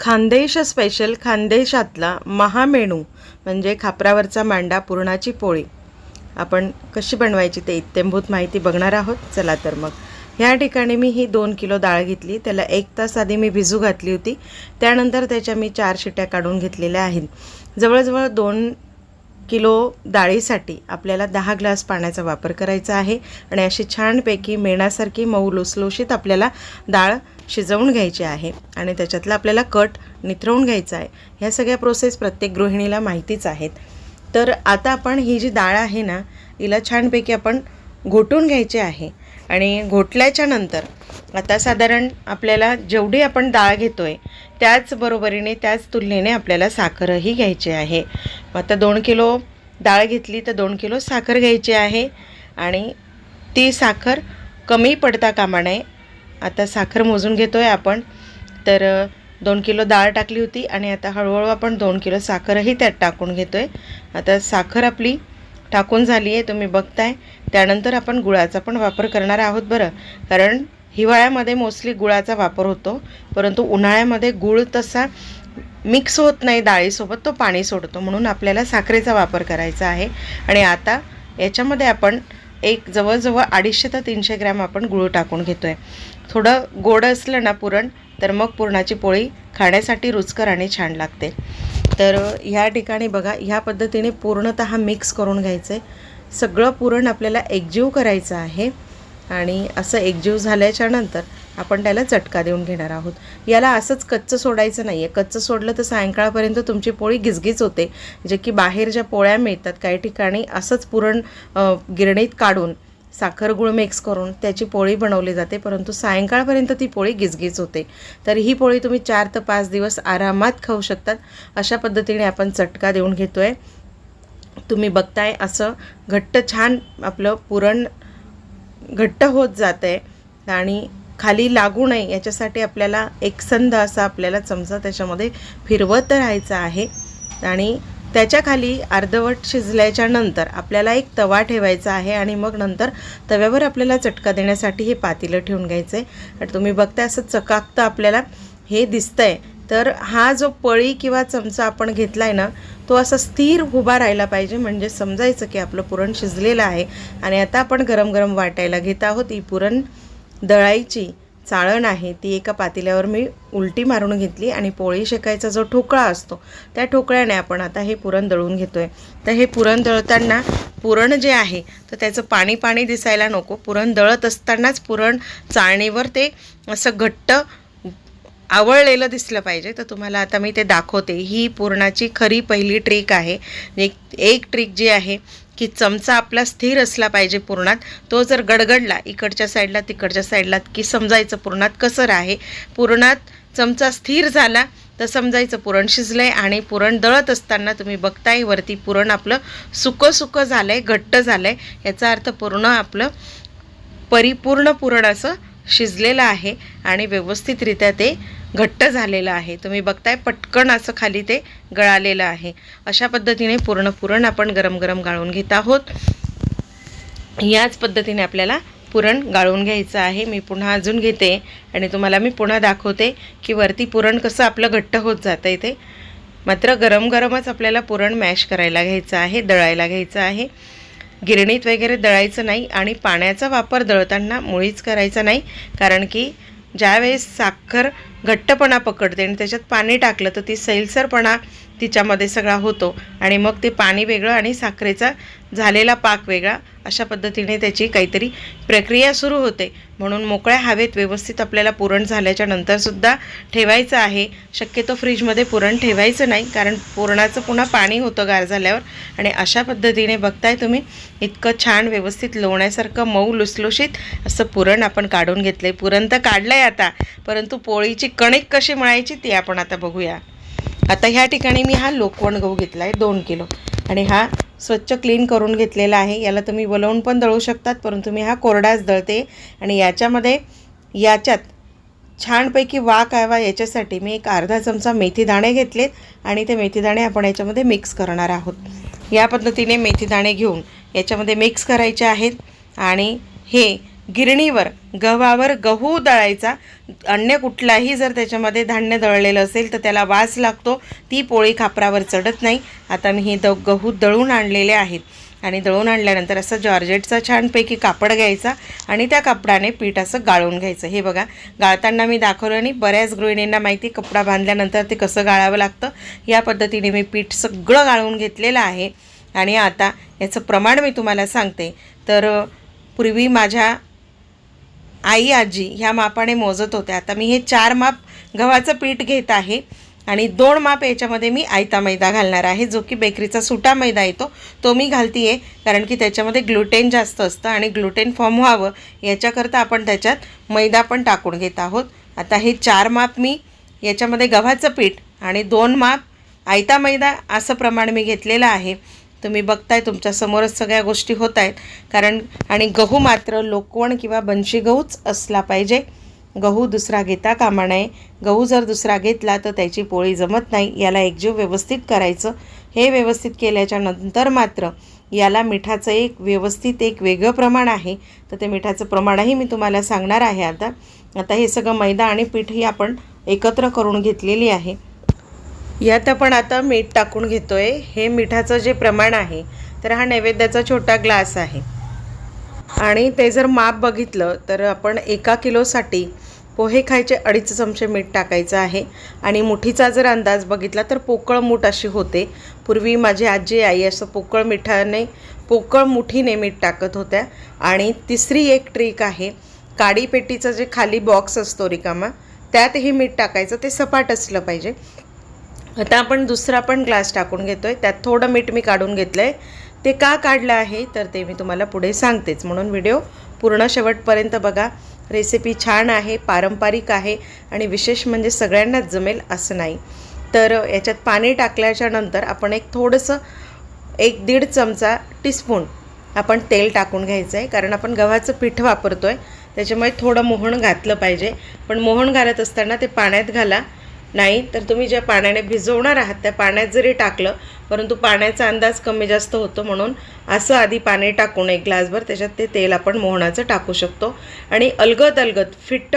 Khandesh special खानदेशातला महामेणू म्हणजे खापरावरचा मांडा पुरणाची पोळी. आपण कशी बनवायची ते इत्यंभूत माहिती बघणार आहोत. चला तर मग. ह्या ठिकाणी मी ही दोन किलो डाळ घेतली. त्याला एक तास आधी मी भिजू घातली होती. त्यानंतर त्याच्या मी चार शिट्या काढून घेतलेल्या आहेत. जवळजवळ दोन किलो डाळीसाठी आपल्याला दहा ग्लास पाण्याचा वापर करायचा आहे. आणि अशी छानपैकी मेणासारखी मऊ लुसलुशीत आपल्याला डाळ शिजवून घ्यायची आहे. आणि त्याच्यातला आपल्याला कट निथरवून घ्यायचा आहे. ह्या सगळ्या प्रोसेस प्रत्येक गृहिणीला माहितीच आहेत. तर आता आपण ही जी डाळ आहे ना हिला छानपैकी आपण घोटून घ्यायची आहे. आणि घोटल्याच्या नंतर आता साधारण आपल्याला जेवढी आपण डाळ घेतो आहे त्याच बरोबरीने त्याच तुलनेने आपल्याला साखरही घ्यायची आहे. मग आता दोन किलो डाळ घेतली तर दोन किलो साखर घ्यायची आहे आणि ती साखर कमी पडता कामा नये. आता साखर मोजून घेतो आहे आपण तर दोन किलो डाळ टाकली होती आणि आता हळूहळू आपण दोन किलो साखरही त्यात टाकून घेतो आहे आता साखर आपली टाकून झाली आहे तुम्ही बघताय. त्यानंतर आपण गुळाचा पण वापर करणार आहोत बरं. कारण हिवाळ्यामध्ये मोस्टली गुळाचा वापर होतो. परंतु उन्हाळ्यामध्ये गुळ तसा मिक्स होत नाही डाळीसोबत तो पाणी सोडतो. म्हणून आपल्याला साखरेचा वापर करायचा आहे. आणि आता याच्यामध्ये आपण एक जवळजवळ अडीचशे ते तीनशे ग्रॅम आपण गुळ टाकून घेतो आहे थोडं गोड असलं ना पुरण तर मग पुरणाची पोळी खाण्यासाठी रुचकर आणि छान लागते. तर ह्या ठिकाणी बघा ह्या पद्धतीने पूर्णतः मिक्स करून घ्यायचं आहे सगळं पुरण आपल्याला एकजीव करायचं आहे आणि असं एकजीव झाल्याच्यानंतर आपण त्याला चटका देऊन घेणार आहोत. याला असंच कच्चं सोडायचं नाही आहे कच्चं सोडलं तर सायंकाळपर्यंत तुमची पोळी गिजगीज होते जे की बाहेर ज्या पोळ्या मिळतात काही ठिकाणी असंच पुरण गिरणीत काढून साखर गुळ मिक्स करून त्याची पोळी बनवली जाते परंतु सायंकाळपर्यंत ती पोळी गिजगीज होते. तर ही पोळी तुम्ही चार ते पाच दिवस आरामात खाऊ शकतात. अशा पद्धतीने आपण चटका देऊन घेतो आहे तुम्ही बघताय असं घट्ट छान आपलं पुरण घट्ट होत जातं आहे आणि खाली लागू नये याच्यासाठी आपल्याला एकसंध असा आपल्याला चमचा त्याच्यामध्ये फिरवत राहायचा आहे. आणि त्याच्याखाली अर्धवट शिजल्याच्या नंतर आपल्याला एक तवा ठेवायचा आहे आणि मग नंतर तव्यावर आपल्याला चटका देण्यासाठी हे पातेलं ठेवून घ्यायचं आहे तर तुम्ही बघताय असं चकाकतं आपल्याला हे दिसतंय. तर हा जो पळी किंवा चमचा आपण घेतला आहे ना तो असा स्थिर उभा राहिला पाहिजे. म्हणजे समजायचं की आपलं पुरण शिजलेलं आहे आणि आता आपण गरम गरम वाटायला घेत आहोत. ही पुरण दळायची चाळण आहे. ती एका पातेल्यावर मी उलटी मारून घेतली आणि पोळी शेकायचा जो ठोकळा असतो त्या ठोकळ्याने आपण आता हे पुरण दळून घेतो आहे तर हे पुरण दळताना पुरण जे आहे तर त्याचं पाणी पाणी दिसायला नको. पुरण दळत असतानाच पुरण चाळणीवर ते असं घट्ट आवळलेलं दिसलं पाहिजे. तर तुम्हाला आता मी ते दाखवते. ही पुरणाची खरी पहिली ट्रिक आहे. एक एक ट्रिक जी आहे की चमचा आपला स्थिर असला पाहिजे पुरणात. तो जर गडगडला इकडच्या साईडला तिकडच्या साईडला की समजायचं पुरणात कसर आहे पुरणात चमचा स्थिर झाला तर समजायचं पुरण शिजलं आहे आणि पुरण दळत असताना तुम्ही बघताय वरती पुरण आपलं सुकं सुकं झालं आहे घट्ट झालं आहे याचा अर्थ पूर्ण आपलं परिपूर्ण पुरण असं शिजलेलं आहे आणि व्यवस्थितरित्या ते घट्ट झालेलं आहे. तुम्ही बघताय पटकन असं खाली ते गळालेलं आहे. अशा पद्धतीने पूर्ण पुरण आपण गरम गरम गाळून घेत आहोत. याच पद्धतीने आपल्याला पुरण गाळून घ्यायचं आहे. मी पुन्हा अजून घेते आणि तुम्हाला मी पुन्हा दाखवते की वरती पुरण कसं आपलं घट्ट होत जातं आहे ते. मात्र गरम गरमच आपल्याला पुरण मॅश करायला घ्यायचं आहे दळायला घ्यायचं आहे. गिरणीत वगैरे दळायचं नाही आणि पाण्याचा वापर दळताना मुळीच करायचा नाही कारण की ज्यावेळेस साखर घट्टपणा पकडते आणि त्याच्यात पाणी टाकलं तर ती सैलसरपणा तिच्यामध्ये सगळा होतो. आणि मग ते पाणी वेगळं आणि साखरेचा झालेला पाक वेगळा. अशा पद्धतीने त्याची काहीतरी प्रक्रिया सुरू होते. म्हणून मोकळ्या हवेत व्यवस्थित आपल्याला पुरण झाल्याच्या नंतरसुद्धा ठेवायचं आहे. शक्यतो फ्रीजमध्ये पुरण ठेवायचं नाही कारण पुरणाचं पुन्हा पाणी होतं गार झाल्यावर. आणि अशा पद्धतीने बघताय तुम्ही इतकं छान व्यवस्थित लोण्यासारखं मऊ लुसलुशीत असं पुरण आपण काढून घेतलं आहे पुरण तर काढलं आहे आता परंतु पोळीची कणिक कशी मळायची ती आपण आता बघूया. आता ह्या ठिकाणी मी हा लोकवण गहू घेतला आहे दोन किलो. आणि हा स्वच्छ क्लीन करून घेतलेला आहे. याला तुम्ही वलवून पण दळू शकतात परंतु मी हा कोरडाच दळते. आणि याच्यामध्ये याच्यात छानपैकी वाक यावा याच्यासाठी मी एक अर्धा चमचा मेथी दाणे घेतलेत. आणि ते मेथी दाणे आपण याच्यामध्ये मिक्स करणार आहोत. या पद्धतीने मेथी दाणे घेऊन याच्यामध्ये मिक्स करायचे आहेत. आणि हे गिरणीवर गव्हावर गहू दळायचा. अन्य कुठलाही जर त्याच्यामध्ये धान्य दळलेलं असेल तर त्याला वास लागतो. ती पोळी खापरावर चढत नाही. आता मी हे द गहू दळून आणलेले आहेत. आणि दळून आणल्यानंतर असं जॉर्जेटचा छानपैकी कापड घ्यायचा आणि त्या कापडाने पीठ असं गाळून घ्यायचं. हे बघा गाळताना मी दाखवलं आणि बऱ्याच गृहिणींना माहिती कपडा बांधल्यानंतर ते कसं गाळावं लागतं. या पद्धतीने मी पीठ सगळं गाळून घेतलेलं आहे. आणि आता याचं प्रमाण मी तुम्हाला सांगते. तर पूर्वी माझ्या आई आजी ह्या मापाने मोजत होत्या आता मी हे चार माप गव्हाचं पीठ घेत आहे आणि दोन माप याच्यामध्ये मी आयता मैदा घालणार आहे जो की बेकरीचा सुटा मैदा येतो तो मी घालते आहे कारण की त्याच्यामध्ये ग्लुटेन जास्त असतं आणि ग्लुटेन फॉर्म व्हावं याच्याकरता आपण त्याच्यात मैदा पण टाकून घेत आहोत. आता हे चार माप मी याच्यामध्ये गव्हाचं पीठ आणि दोन माप आयता मैदा असं प्रमाण मी घेतलेलं आहे. तुम्ही बघताय तुमच्यासमोरच सगळ्या गोष्टी होत आहेत कारण आणि गहू मात्र लोकवण किंवा बनशी गहूच असला पाहिजे. गहू दुसरा घेता कामा नये. गहू जर दुसरा घेतला तर त्याची पोळी जमत नाही. याला एकजीव व्यवस्थित करायचं. हे व्यवस्थित केल्याच्यानंतर मात्र याला मिठाचं एक व्यवस्थित एक वेगळं प्रमाण आहे. तर ते मिठाचं प्रमाणही मी तुम्हाला सांगणार आहे आता. आता हे सगळं मैदा आणि पीठ ही आपण एकत्र करून घेतलेली आहे. यात आपण आता मीठ टाकून घेतो आहे हे मिठाचं जे प्रमाण आहे तर हा नैवेद्याचा छोटा ग्लास आहे. आणि ते जर माप बघितलं तर आपण एका किलोसाठी पोहे खायचे अडीच चमचे मीठ टाकायचं आहे. आणि मुठीचा जर अंदाज बघितला तर पोकळ मूठ अशी होते. पूर्वी माझी आजी आई असं पोकळ मिठाने पोकळ मुठीने मीठ टाकत होत्या. आणि तिसरी एक ट्रिक आहे काडी पेटीचं जे खाली बॉक्स असतो रिकामा त्यातही मीठ टाकायचं. ते सपाट असलं पाहिजे. आता आपण दुसरा पण ग्लास टाकून घेतो आहे त्यात थोडं मीठ मी काढून घेतलं आहे ते का काढलं आहे तर ते मी तुम्हाला पुढे सांगतेच. म्हणून व्हिडिओ पूर्ण शेवटपर्यंत बघा. रेसिपी छान आहे पारंपरिक आहे आणि विशेष म्हणजे सगळ्यांनाच जमेल असं नाही. तर याच्यात पाणी टाकल्याच्या नंतर आपण एक थोडंसं एक दीड चमचा टीस्पून आपण तेल टाकून घ्यायचं आहे कारण आपण गव्हाचं पीठ वापरतो आहे त्याच्यामुळे थोडं मोहण घातलं पाहिजे. पण मोहण घालत असताना ते पाण्यात घाला. नाही तर तुम्ही ज्या पाण्याने भिजवणार आहात त्या पाण्यात जरी टाकलं परंतु पाण्याचा अंदाज कमी जास्त होतो म्हणून असं आधी पाणी टाकून एक ग्लासभर त्याच्यात ते तेल आपण मोहनाचं टाकू शकतो. आणि अलगद अलगद फिट्ट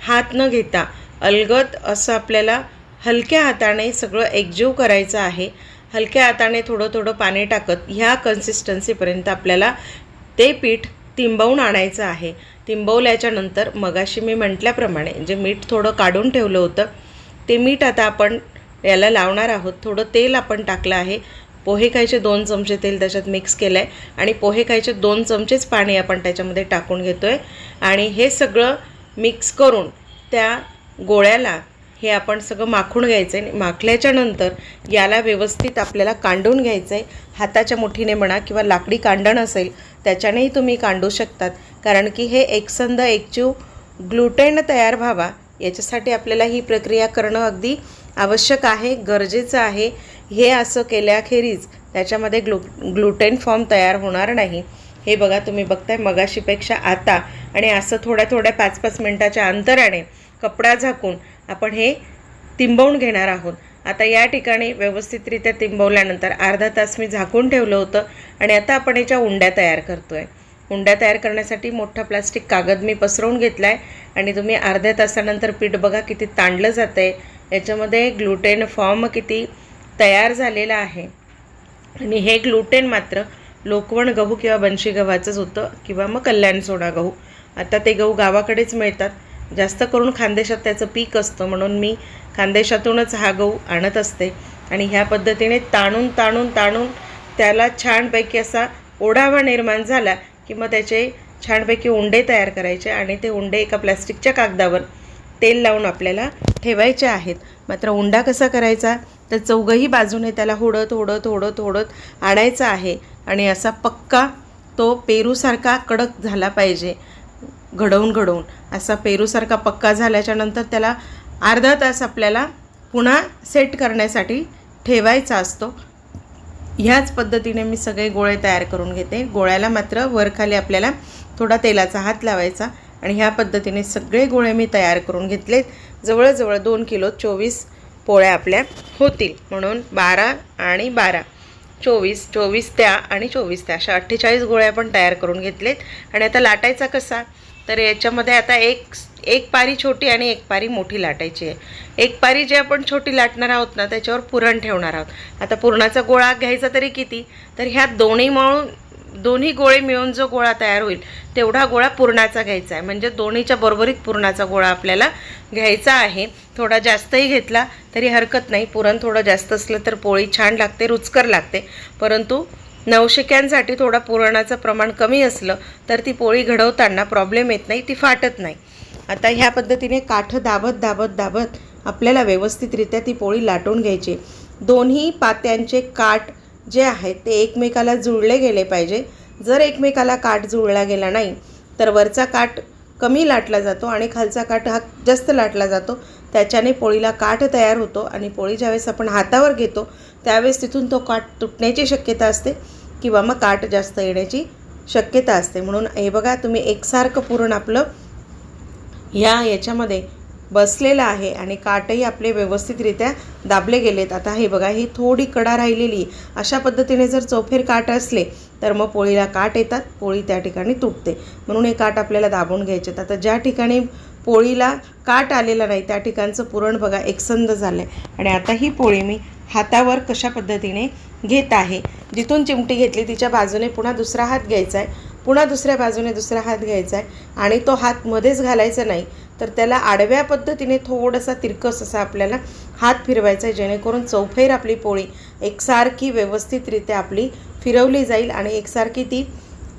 हात न घेता अलगद असं आपल्याला हलक्या हाताने सगळं एकजीव करायचं आहे. हलक्या हाताने थोडं थोडं पाणी टाकत ह्या कन्सिस्टन्सीपर्यंत आपल्याला ते पीठ तिंबवून आणायचं आहे. तिंबवल्याच्या नंतर मगाशी मी म्हटल्याप्रमाणे जे मीठ थोडं काढून ठेवलं होतं ते मीठ आता आपण याला लावणार आहोत. थोडं तेल आपण टाकलं आहे. पोहे खायचे दोन चमचे तेल त्याच्यात मिक्स केलं आहे आणि पोहे खायचे दोन चमचेच पाणी आपण त्याच्यामध्ये टाकून घेतो आहे आणि हे सगळं मिक्स करून त्या गोळ्याला हे आपण सगळं माखून घ्यायचं आहे माखल्याच्या नंतर याला व्यवस्थित आपल्याला कांडून घ्यायचं आहे हाताच्या मुठीने म्हणा किंवा लाकडी कांडण असेल त्याच्यानेही तुम्ही कांडू शकतात. कारण की हे एकसंध एकचीव ग्लुटेन तयार व्हावा याच्यासाठी आपल्याला ही प्रक्रिया करणं अगदी आवश्यक आहे गरजेचं आहे. हे असं केल्याखेरीज त्याच्यामध्ये ग्लू ग्लुटेन फॉर्म तयार होणार नाही. हे बघा तुम्ही बघताय मगाशीपेक्षा आता आणि असं थोड्या थोड्या पाच पाच मिनटाच्या अंतराने कपडा झाकून आपण हे तिंबवून घेणार आहोत. आता या ठिकाणी व्यवस्थितरित्या तिंबवल्यानंतर अर्धा तास मी झाकून ठेवलं होतं आणि आता आपण याच्या उंड्या तयार करतो आहे हुंडा तयार करण्यासाठी मोठा प्लास्टिक कागद मी पसरवून घेतला आहे आणि तुम्ही अर्ध्या तासानंतर पीठ बघा किती ताणलं जातं आहे याच्यामध्ये ग्लुटेन फॉर्म किती तयार झालेला आहे. आणि हे ग्लुटेन मात्र लोकवण गहू किंवा बनशी गव्हाचंच होतं किंवा मग कल्याण सोडा गहू. आता ते गहू गावाकडेच मिळतात. जास्त करून खानदेशात त्याचं पीक असतं. म्हणून मी खानदेशातूनच हा गहू आणत असते. आणि ह्या पद्धतीने ताणून ताणून ताणून त्याला छानपैकी असा ओढावा निर्माण झाला. की मग त्याचे छानपैकी उंडे तयार करायचे आणि ते उंडे एका प्लॅस्टिकच्या कागदावर तेल लावून आपल्याला ठेवायचे आहेत. मात्र उंडा कसा करायचा? तर चौघही बाजूने त्याला होडत होडत होडत होडत आणायचा आहे आणि असा पक्का तो पेरूसारखा कडक झाला पाहिजे घडवून घडवून. असा पेरूसारखा पक्का झाल्याच्यानंतर त्याला अर्धा तास आपल्याला पुन्हा सेट करण्यासाठी ठेवायचा असतो. ह्याच पद्धतीने मी सगळे गोळे तयार करून घेते. गोळ्याला मात्र वरखाली आपल्याला थोडा तेलाचा हात लावायचा आणि ह्या पद्धतीने सगळे गोळे मी तयार करून घेतलेत. जवळजवळ दोन किलो चोवीस पोळ्या आपल्या होतील. म्हणून बारा आणि बारा. चोवीस चोवीस त्या आणि चोवीस त्या. अशा अठ्ठेचाळीस गोळ्या आपण तयार करून घेतलेत. आणि आता लाटायचा कसा? तर याच्यामध्ये आता एक एक पारी छोटी आणि एक पारी मोठी लाटायची आहे. एक पारी जे आपण छोटी लाटणार आहोत ना त्याच्यावर पुरण ठेवणार आहोत. आता पुरणाचा गोळा घ्यायचा तरी किती? तर ह्या दोन्ही मळून दोन्ही गोळे मिळून जो गोळा तयार होईल तेवढा गोळा पुरणाचा घ्यायचा आहे. म्हणजे दोन्हीच्या बरोबरीत पुरणाचा गोळा आपल्याला घ्यायचा आहे. थोडा जास्तही घेतला तरी हरकत नाही. पुरण थोडं जास्त असलं तर पोळी छान लागते रुचकर लागते. परंतु नवशिक्यांसाठी थोडा पुरणाचं प्रमाण कमी असलं तर ती पोळी घडवताना प्रॉब्लेम येत नाही ती फाटत नाही. आता ह्या पद्धतीने काठ दाबत दाबत दाबत आपल्याला व्यवस्थितरित्या ती पोळी लाटून घ्यायची. दोन्ही पात्यांचे काठ जे आहेत ते एकमेकाला जुळले गेले पाहिजे. जर एकमेकाला काठ जुळला गेला नाही तर वरचा काठ कमी लाटला जातो आणि खालचा काठ हा जास्त लाटला जातो. त्याच्याने पोळीला काठ तयार होतो आणि पोळी ज्यावेळेस आपण हातावर घेतो त्यावेळेस तिथून तो काठ तुटण्याची शक्यता असते किंवा मग काठ जास्त येण्याची शक्यता असते. म्हणून हे बघा तुम्ही एकसारखं पुरण आपलं ह्या याच्यामध्ये बसलेलं आहे आणि काठही आपले व्यवस्थितरित्या दाबले गेलेत. आता हे बघा ही थोडी कडा राहिलेली अशा पद्धतीने जर चौफेर काठ असले तर मग पोळीला काठ येतात पोळी त्या ठिकाणी तुटते. म्हणून हे काठ आपल्याला दाबून घ्यायचे आता ज्या ठिकाणी पोळीला काट आलेला नाही. त्या ठिकाणचं पुरण बघा एकसंद झालं आहे आणि आता ही पोळी मी हातावर कशा पद्धतीने घेत आहे. जिथून चिमटी घेतली तिच्या बाजूने पुन्हा दुसरा हात घ्यायचा आहे पुन्हा दुसऱ्या बाजूने दुसरा हात घ्यायचा आहे आणि तो हात मध्येच घालायचा नाही तर त्याला आडव्या पद्धतीने थोडासा तिरकस असा आपल्याला हात फिरवायचा आहे जेणेकरून चौफेर आपली पोळी एकसारखी व्यवस्थितरित्या आपली फिरवली जाईल आणि एकसारखी ती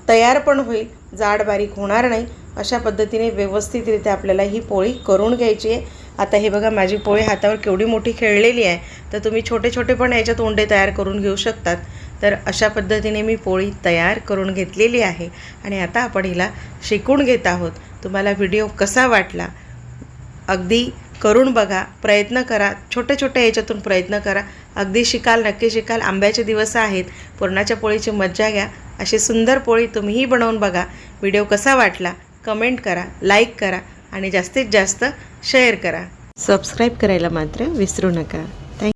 तयार पण होईल. जाड बारीक होणार नाही. अशा पद्धतीने व्यवस्थितरित्या आपल्याला ही पोळी करून घ्यायची आहे. आता हे बघा माझी पोळी हातावर केवढी मोठी खेळलेली आहे. तर तुम्ही छोटे छोटे पण याच्यात ओंडे तयार करून घेऊ शकतात. तर अशा पद्धतीने मी पोळी तयार करून घेतलेली आहे. आणि आता आपण हिला शिकून घेत आहोत. तुम्हाला व्हिडिओ कसा वाटला? अगदी करून बघा प्रयत्न करा. छोट्या छोट्या याच्यातून प्रयत्न करा. अगदी शिकाल नक्की शिकाल. आंब्याचे दिवस आहेत. पुरणाच्या पोळीची मज्जा घ्या. अशी सुंदर पोळी तुम्हीही बनवून बघा. व्हिडिओ कसा वाटला? कमेंट करा लाईक करा आणि जास्तीत जास्त शेअर करा. सबस्क्राईब करायला मात्र विसरू नका.